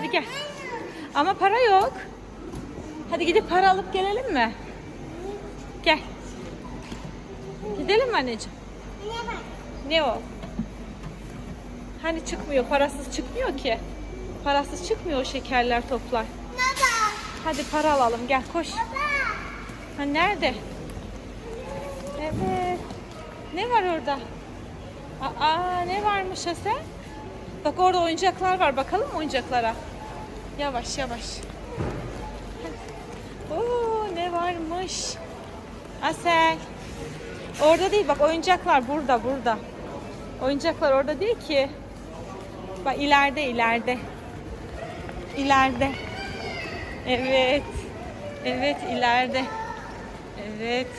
Hadi gel. Ama para yok. Hadi gidip para alıp gelelim mi? Gel. Gidelim mi anneciğim? Ne o? Hani çıkmıyor, parasız çıkmıyor ki. Parasız çıkmıyor o şekerler toplar. Hadi para alalım gel koş. Ha nerede? Evet. Ne var orada? Aa ne varmış ha sen? Bak orada oyuncaklar var. Bakalım oyuncaklara? Yavaş yavaş. Oo ne varmış? Asel. Orada değil bak oyuncaklar burada burada. Oyuncaklar orada değil ki. Bak ileride ileride. İleride. Evet. Evet ileride. Evet.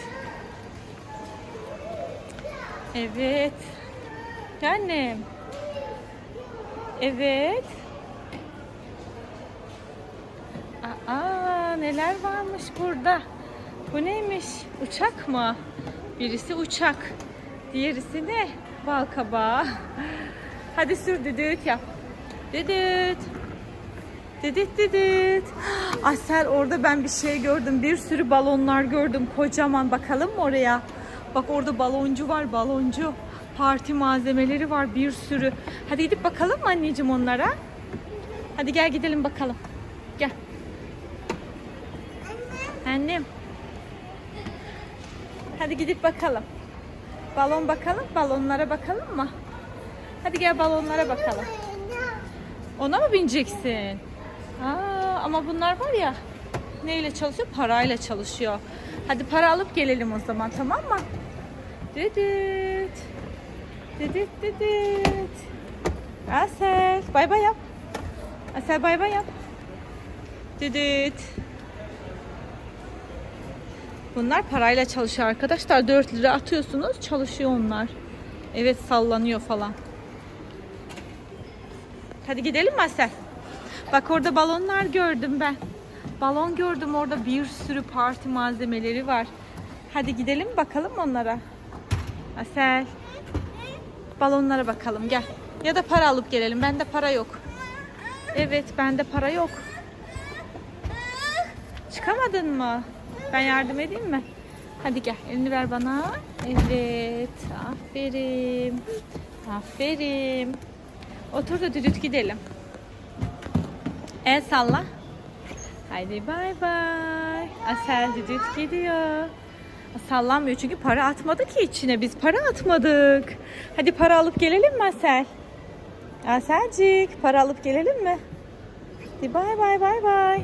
Evet. Annem. Evet. Aa neler varmış burada. Bu neymiş? Uçak mı? Birisi uçak. Diğerisi ne? Bal kabağı. Hadi sür düdüğüt yap. Düdüt. Düdüt düdüt. Asel orada ben bir şey gördüm. Bir sürü balonlar gördüm. Kocaman. Bakalım mı oraya? Bak orada baloncu var baloncu. Parti malzemeleri var bir sürü. Hadi gidip bakalım mı anneciğim onlara? Hadi gel gidelim bakalım. Gel. Annem. Hadi gidip bakalım. Balon bakalım. Balonlara bakalım mı? Hadi gel balonlara bakalım. Ona mı bineceksin? Aa, ama bunlar var ya neyle çalışıyor? Parayla çalışıyor. Hadi para alıp gelelim o zaman tamam mı? Düdüt. Düdüt düdüt. Asel bay bay yap. Asel bay bay yap. Düdüt. Bunlar parayla çalışıyor arkadaşlar. 4 lira atıyorsunuz çalışıyor onlar. Evet sallanıyor falan. Hadi gidelim Asel? Bak orada balonlar gördüm ben. Balon gördüm orada bir sürü parti malzemeleri var. Hadi gidelim bakalım onlara. Asel. Balonlara bakalım gel. Ya da para alıp gelelim. Bende para yok. Evet bende para yok. Çıkamadın mı? Ben yardım edeyim mi? Hadi gel elini ver bana. Evet. Aferin. Aferin. Otur da düdüt gidelim. El salla. Haydi bay bay. Asel düdüt gidiyor. Sallanmıyor çünkü para atmadı ki içine. Biz para atmadık. Hadi para alıp gelelim mi Asel? Aselcik para alıp gelelim mi? Hadi bay bay bay bay.